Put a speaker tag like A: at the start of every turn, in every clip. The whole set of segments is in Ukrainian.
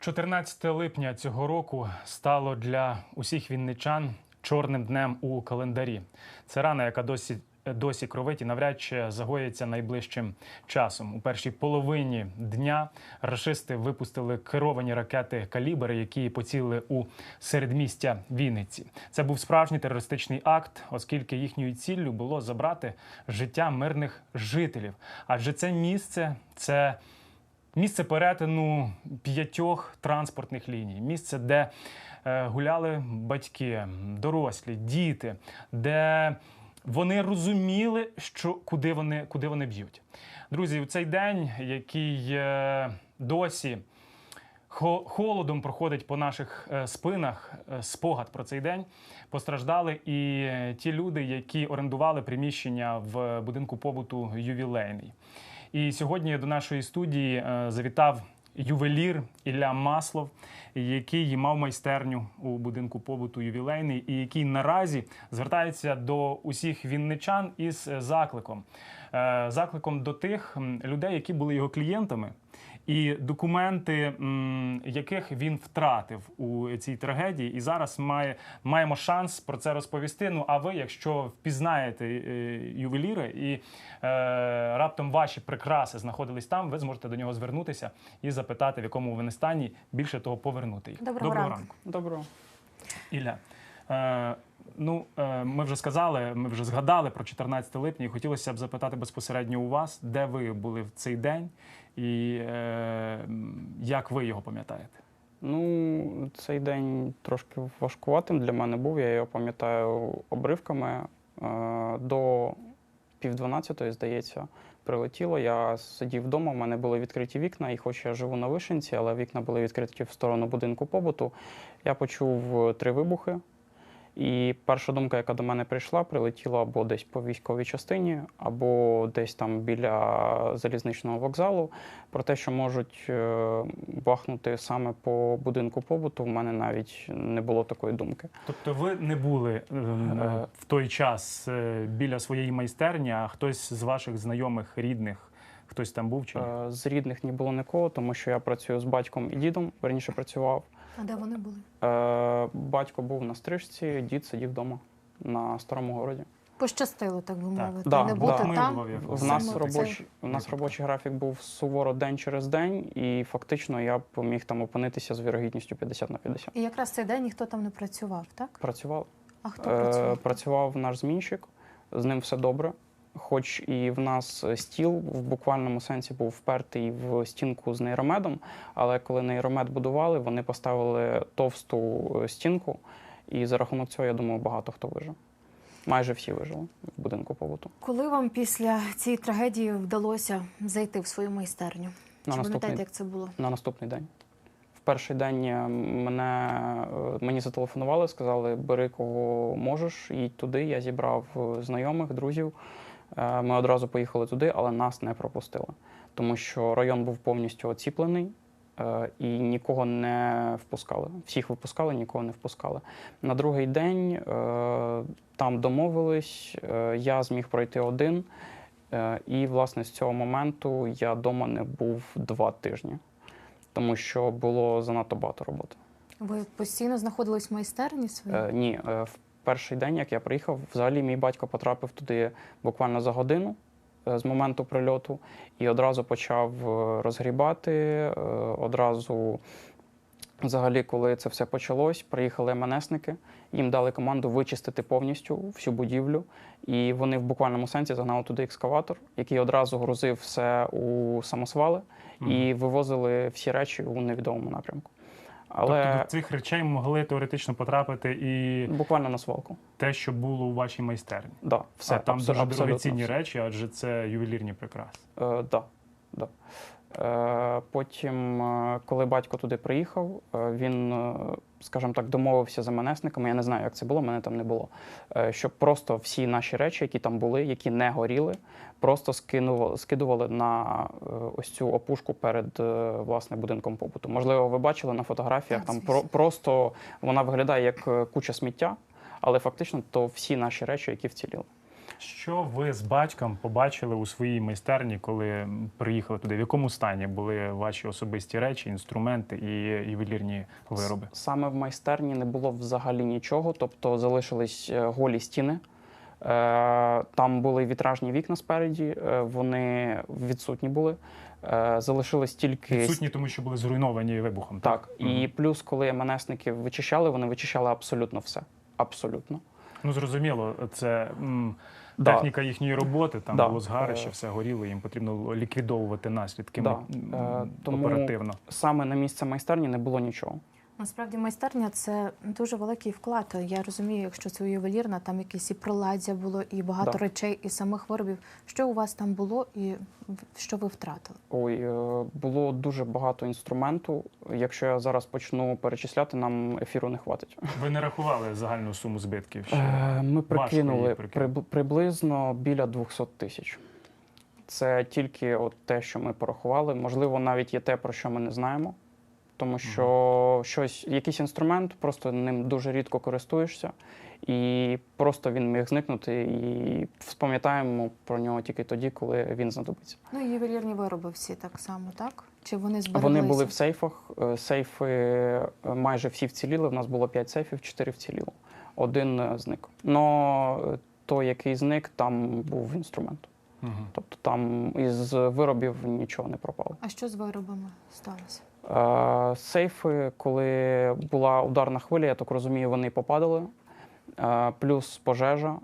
A: 14 липня цього року стало для усіх вінничан чорним днем у календарі. Це рана, яка досі. Досі кровить і навряд чи загоїться найближчим часом. У першій половині дня рашисти випустили керовані ракети калібри, які поцілили у середмістя Вінниці. Це був справжній терористичний акт, оскільки їхньою ціллю було забрати життя мирних жителів. Адже це місце це Місце перетину п'ятьох транспортних ліній, місце, де е, гуляли батьки, дорослі, діти, де вони розуміли, що куди вони, куди вони б'ють. Друзі, у цей день, який е, досі хо- холодом проходить по наших е, спинах, спогад про цей день, постраждали і ті люди, які орендували приміщення в будинку побуту ювілейний. І сьогодні до нашої студії е, завітав ювелір Ілля Маслов, який мав майстерню у будинку побуту ювілейний, і який наразі звертається до усіх вінничан із закликом. Е, Закликом до тих людей, які були його клієнтами, і документи, яких він втратив у цій трагедії, і зараз має маємо шанс про це розповісти. Ну а ви, якщо впізнаєте е, ювеліра і е, раптом ваші прикраси знаходились там, ви зможете до нього звернутися і запитати, в якому вони стані, більше того, повернути їх.
B: Доброго ранку.
C: Доброго.
A: Ілля. Ну, е, ми вже сказали, ми вже згадали про 14 липня, і хотілося б запитати безпосередньо у вас, де ви були в цей день, і е, як ви його пам'ятаєте?
C: Ну, цей день трошки важкуватим для мене був. Я його пам'ятаю обривками. Е, До півдванадцятої, здається, прилетіло. Я сидів вдома, в мене були відкриті вікна, і хоч я живу на Вишенці, але вікна були відкриті в сторону будинку побуту. Я почув три вибухи. І перша думка, яка до мене прийшла, прилетіла або десь по військовій частині, або десь там біля залізничного вокзалу. Про те, що можуть е, бахнути саме по будинку побуту, в мене навіть не було такої думки.
A: Тобто ви не були е,
C: Е.
A: в той час біля своєї майстерні, а хтось з ваших знайомих, рідних, хтось там був чи ні?
C: З рідних не було нікого, тому що я працюю з батьком і дідом, верніше працював.
B: А де вони були?
C: Е, Батько був на стрижці, дід сидів вдома на старому городі.
B: Пощастило, так би мовити.
C: Да,
B: не
C: да.
B: бути
A: Милував
B: там.
C: В нас робочий, в нас робочий графік був суворо день через день, і фактично я б міг там опинитися з вірогідністю 50 на 50.
B: І якраз цей день ніхто там не працював, так?
C: Працював.
B: А хто
C: Е,
B: працював?
C: працював наш змінщик, з ним все добре. Хоч і в нас стіл в буквальному сенсі був впертий в стінку з нейромедом, але коли нейромед будували, вони поставили товсту е, стінку, і за рахунок цього, я думаю, багато хто вижив. Майже всі вижили в будинку побуту.
B: Коли вам після цієї трагедії вдалося зайти в свою майстерню?
C: На
B: Чи
C: наступний
B: пам'ятаєте, як це було?
C: на наступний день. В перший день е, мене, е, мені зателефонували, сказали, бери кого можеш, їдь туди. Я зібрав знайомих, друзів. Е, Ми одразу поїхали туди, але нас не пропустили, тому що район був повністю оціплений. е, І нікого не впускали. Всіх випускали, нікого не впускали. На другий день е, там домовились, я зміг пройти один. І, власне, з цього моменту я вдома не був два тижні тому що було занадто багато роботи.
B: Ви постійно знаходились в майстерні своїй?
C: Е, ні, в перший день, як я приїхав, взагалі мій батько потрапив туди буквально за годину е, з моменту прильоту і одразу почав е, розгрібати. е, Одразу, взагалі, коли це все почалось, приїхали МНСники, їм дали команду вичистити повністю всю будівлю. І вони в буквальному сенсі загнали туди екскаватор, який одразу грузив все у самосвали і вивозили всі речі у невідомому напрямку. Але
A: Тобто до цих речей могли теоретично потрапити і
C: буквально на свалку.
A: те, що було у вашій майстерні.
C: Да, все,
A: а там
C: абсолютно,
A: дуже
C: дорогі
A: дорогоцінні речі, адже це ювелірні прикраси.
C: Е, да, да. Е, потім, е, коли батько туди приїхав, е, він, скажімо так, домовився з МНСниками. Я не знаю, як це було, мене там не було. Щоб просто всі наші речі, які там були, які не горіли, просто скинували, скидували на ось цю опушку перед власне будинком побуту. Можливо, ви бачили на фотографіях,
B: Так,
C: там про, просто вона виглядає як куча сміття, але фактично то всі наші речі, які вціліли.
A: Що ви з батьком побачили у своїй майстерні, коли приїхали туди? В якому стані були ваші особисті речі, інструменти і ювелірні вироби?
C: Саме в майстерні не було взагалі нічого, тобто залишились е, голі стіни. Е, Там були вітражні вікна спереді, е, вони відсутні були. Залишились тільки
A: Відсутні, тому що були зруйновані вибухом.
C: так. І
A: Мгм.
C: плюс, коли МНСники вичищали, вони вичищали абсолютно все. Абсолютно.
A: Ну зрозуміло, це м,
C: Да.
A: техніка їхньої роботи. Там
C: Да.
A: було згарище,
C: Е.
A: все горіло. Їм потрібно ліквідовувати наслідки
C: Да. Е, тому-
A: оперативно.
C: Саме на місце майстерні не було нічого.
B: Насправді майстерня це дуже великий вклад. Я розумію, якщо це ювелірна, там якісь і приладдя було, і багато
C: Да.
B: речей, і самих виробів. Що у вас там було, і в- що ви втратили?
C: Ой, е, було дуже багато інструменту. Якщо я зараз почну перечисляти, нам ефіру не хватить.
A: Ви не рахували загальну суму збитків? Ще?
C: Ми прикинули
A: прикинути.
C: приблизно біля 200 тисяч. Це тільки от те, що ми порахували. Можливо, навіть є те, про що ми не знаємо. Тому що щось, якийсь інструмент, просто ним дуже рідко користуєшся, і просто він міг зникнути, і пам'ятаємо про нього тільки тоді, коли він знадобиться.
B: Ну, і ювелірні вироби всі так само, так? Чи вони збереглися?
C: Вони були в сейфах. Е, Сейфи е, майже всі вціліли. У нас було 5 сейфів, 4 вціліло. Один е, зник. Но той, який зник, там був інструмент.
A: Мгм.
C: Тобто там із виробів нічого не пропало.
B: А що з виробами сталося?
C: Сейфи, коли була ударна хвиля, я так розумію, вони попадали. Плюс пожежа.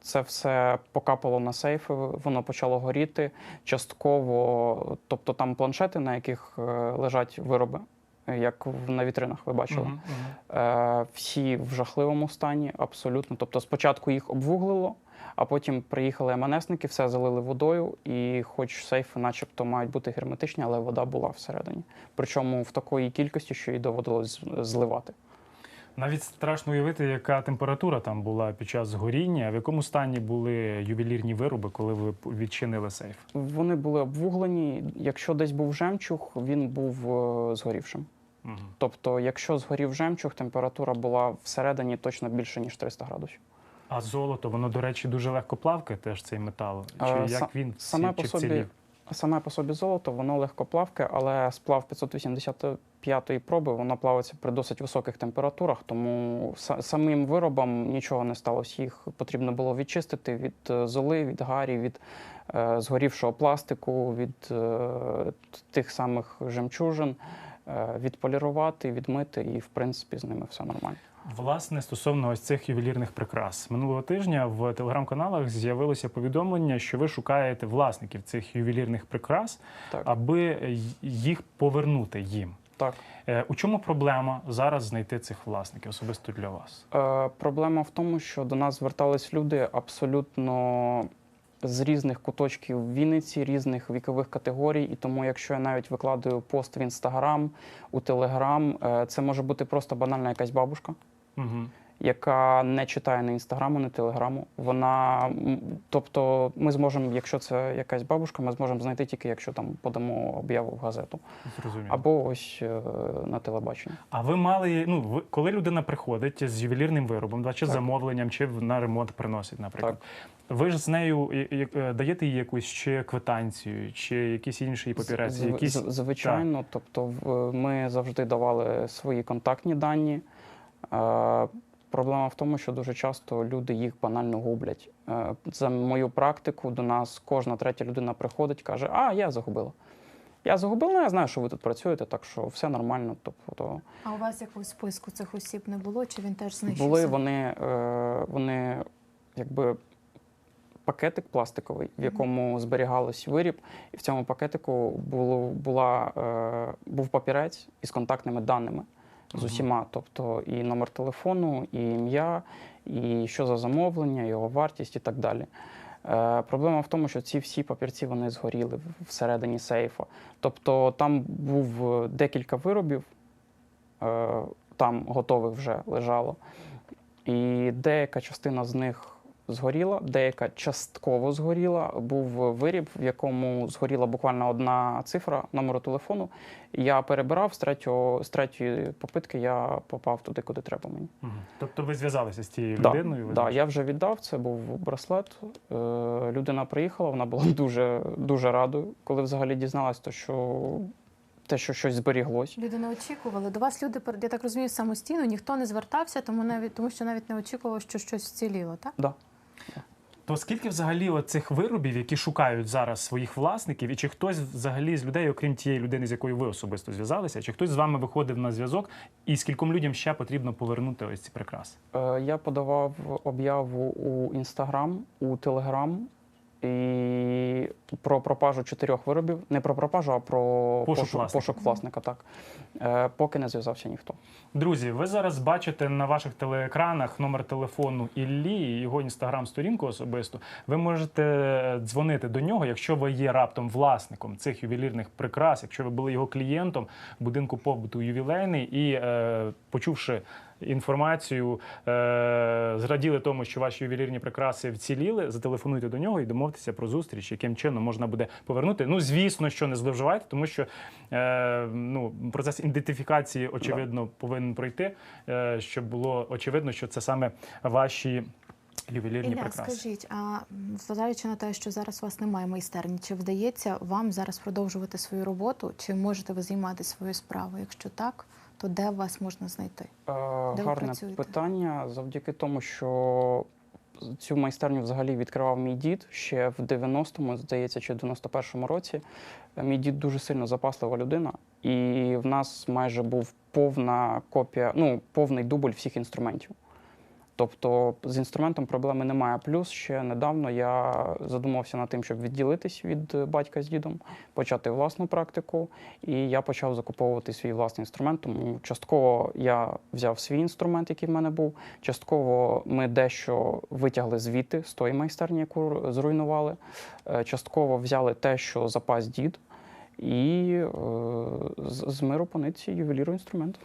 C: Це все покапало на сейфи, воно почало горіти. Частково, тобто там планшети, на яких е, лежать вироби, як на вітринах ви бачили.
A: Мгм.
C: Е, Всі в жахливому стані, абсолютно. Тобто спочатку їх обвуглило, а потім приїхали МНСники, все залили водою, і хоч сейфи, начебто, мають бути герметичні, але вода була всередині. Причому в такої кількості, що її доводилось зливати.
A: Навіть страшно уявити, яка температура там була під час горіння. В якому стані були ювелірні вироби, коли ви відчинили сейф?
C: Вони були обвуглені. Якщо десь був жемчуг, він був е, згорівшим.
A: Мгм.
C: Тобто, якщо згорів жемчуг, температура була всередині точно більше ніж 300 градусів.
A: А золото, воно, до речі, дуже легко плавкає, теж цей метал. Чи
C: А,
A: як він
C: саме по собі? Саме по собі золото, воно легко плавке, але сплав 585-ї проби воно плавиться при досить високих температурах, тому самим виробам нічого не сталося. Їх потрібно було відчистити від е, золи, від гарі, від е, згорівшого пластику, від е, тих самих жемчужин, е, відполірувати, відмити, і в принципі з ними все нормально.
A: Власне, стосовно ось цих ювелірних прикрас. Минулого тижня в телеграм-каналах з'явилося повідомлення, що ви шукаєте власників цих ювелірних прикрас,
C: Так,
A: аби їх повернути їм.
C: так.
A: Е, У чому проблема зараз знайти цих власників, особисто для вас?
C: Е, Проблема в тому, що до нас звертались люди абсолютно з різних куточків Вінниці, різних вікових категорій. І тому, якщо я навіть викладаю пост в інстаграм, у телеграм, це може бути просто банальна якась бабушка,
A: Угу.
C: яка не читає ні інстаграму, ні телеграму. Вона, тобто, ми зможемо, якщо це якась бабушка, ми зможемо знайти тільки, якщо там подамо об'яву в газету
A: Зрозуміло.
C: або ось е, на телебаченні.
A: А ви мали, ну ви, коли людина приходить з ювелірним виробом, да, чи
C: Так.
A: замовленням, чи на ремонт приносить, наприклад. Ви ж з нею е, даєте їй якусь чи квитанцію, чи якийсь інший папірець, якісь
C: Звичайно, тобто ми завжди давали свої контактні дані. Е, Проблема в тому, що дуже часто люди їх банально гублять. Е, За мою практику до нас кожна третя людина приходить, каже: А, я загубила. Я загубила, ну я знаю, що ви тут працюєте, так що все нормально. Тобто
B: А у вас якогось списку цих осіб не було, чи він теж знищився?
C: були вони, е, вони якби пакетик пластиковий, в якому зберігалось виріб, і в цьому пакетику було, була, е, був папірець із контактними даними з усіма, тобто і номер телефону, і ім'я, і що за замовлення, його вартість і так далі. Е, Проблема в тому, що ці всі папірці вони згоріли всередині сейфа. Тобто там був е, декілька виробів, е, там готових вже лежало. І деяка частина з них згоріла, деяка частково згоріла. Був виріб, в якому згоріла буквально одна цифра номеру телефону. Я перебирав з третього з третьої попитки. Я попав туди, куди треба мені.
A: Мгм. Тобто ви зв'язалися з тією
C: Да,
A: людиною? ви
C: да, я вже віддав. Це був браслет. Е, людина приїхала, вона була дуже дуже радою, коли взагалі дізналась, то що те, що щось зберіглось.
B: Люди не очікували. До вас люди, я так розумію, самостійно ніхто не звертався, тому навіть тому, що навіть не очікував, що щось вціліло, так?
C: Да.
A: То скільки взагалі цих виробів, які шукають зараз своїх власників, і чи хтось взагалі з людей, окрім тієї людини, з якою ви особисто зв'язалися, чи хтось з вами виходив на зв'язок, і скільком людям ще потрібно повернути ось ці прикраси?
C: Е, Я подавав об'яву у Інстаграм, у Телеграм і про пропажу чотирьох виробів. Не про пропажу, а про
A: Пошук
C: пошук,
A: власника.
C: пошук власника. Так Е, поки не зв'язався ніхто.
A: Друзі, ви зараз бачите на ваших телеекранах номер телефону Іллі і його інстаграм-сторінку особисто. Ви можете дзвонити до нього, якщо ви є раптом власником цих ювелірних прикрас, якщо ви були його клієнтом будинку побуту ювілейний і е, почувши інформацію, е, зраділи тому, що ваші ювелірні прикраси вціліли, зателефонуйте до нього і домовтеся про зустріч, яким чином можна буде повернути. Ну, звісно, що не зловживайте, тому що е, ну, процес ідентифікації, очевидно, повинен пройти, е, щоб було очевидно, що це саме ваші ювелірні
B: Ілля,
A: прикраси.
B: скажіть, а зважаючи на те, що зараз у вас немає майстерні, чи вдається вам зараз продовжувати свою роботу, чи можете ви займатися своєю справою? Якщо так, то де вас можна знайти?
C: Е,
B: Де ви
C: Гарне
B: працюєте?
C: питання завдяки тому, що цю майстерню взагалі відкривав мій дід ще в 90-му, здається, чи в 91-му році. Е, Мій дід дуже сильно запаслива людина, і в нас майже був повна копія, ну, повний дубль всіх інструментів. Тобто з інструментом проблеми немає. Плюс ще недавно я задумався над тим, щоб відділитись від е, батька з дідом, почати власну практику, і я почав закуповувати свій власний інструмент. Тому частково я взяв свій інструмент, який в мене був. Частково ми дещо витягли звідти з тої майстерні, яку зруйнували. Е, Частково взяли те, що запас дід, і е, з, миру по нитці ювеліру інструмент.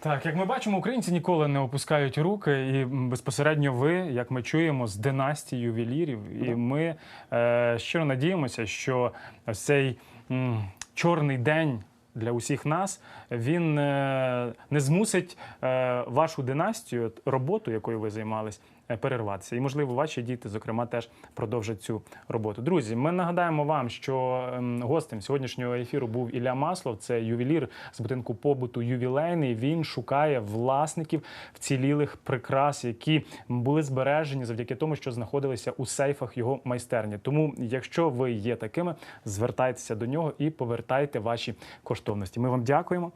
A: Так, як ми бачимо, українці ніколи не опускають руки, і безпосередньо ви, як ми чуємо, з династії ювелірів. І
C: Да.
A: ми е, щиро надіємося, що цей м, чорний день. Для усіх нас він е, не змусить е, вашу династію, роботу, якою ви займались, перерватися. І, можливо, ваші діти, зокрема, теж продовжать цю роботу. Друзі, ми нагадаємо вам, що ем, гостем сьогоднішнього ефіру був Ілля Маслов, це ювелір з будинку побуту ювілейний. Він шукає власників вцілілих прикрас, які були збережені завдяки тому, що знаходилися у сейфах його майстерні. Тому, якщо ви є такими, звертайтеся до нього і повертайте ваші коштовності. Ми вам дякуємо.